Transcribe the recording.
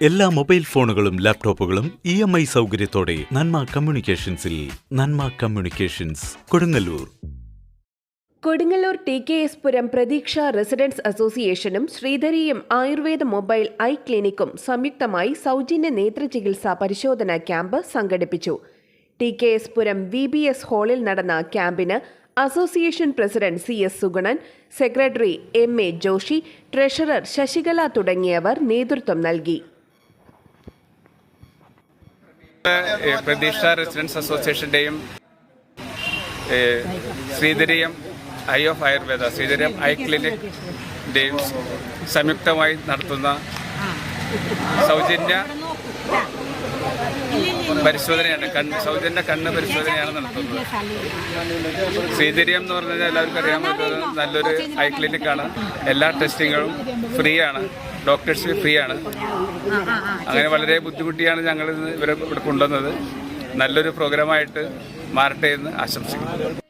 എല്ലാ മൊബൈൽ ഫോണുകളും ലാപ്ടോപ്പുകളും ഇ എം ഐ സൗകര്യത്തോടെ നന്മ കമ്മ്യൂണിക്കേഷൻസിൽ Nanma communications Kodungallur. Kodungallur T K S Puram Pratheeksha residents അസോസിയേഷനും ശ്രീധരിയും ആയുർവേദ മൊബൈൽ ഐ ക്ലിനിക്കും സംയുക്തമായി സൗജന്യ നേത്രചികിത്സാ പരിശോധനാ ക്യാമ്പ് സംഘടിപ്പിച്ചു. T K S Puram V B S ഹാളിൽ നടന്ന ക്യാമ്പിന് association president C S Suganan secretary M A Joshi treasurer Sasikala തുടങ്ങിയവർ നേതൃത്വം നൽകി. പ്രതീക്ഷ residence അസോസിയേഷന്റെയും Sreedhariyam eye of Ayurveda Sreedhariyam eye ക്ലിനിക്കിന്റെയും സംയുക്തമായി നടത്തുന്ന സൗജന്യ പരിശോധനയാണ് കണ്ണ് സൗജന്യ കണ്ണ് പരിശോധനയാണ് നടത്തുന്നത്. ശ്രീധരിയം എന്ന് പറഞ്ഞാൽ എല്ലാവർക്കും അറിയാൻ പറ്റുന്നത് നല്ലൊരു ഐ ക്ലിനിക്കാണ്. എല്ലാ ടെസ്റ്റിങ്ങുകളും ഫ്രീ ആണ് ഡോക്ടേഴ്സ് ഫ്രീ ആണ്. അങ്ങനെ വളരെ ബുദ്ധിമുട്ടിയാണ് ഞങ്ങൾ ഇവരെ ഇവിടെ കൊണ്ടുവന്നത്. നല്ലൊരു പ്രോഗ്രാമായിട്ട് മാറട്ടെ എന്ന് ആശംസിക്കുന്നു.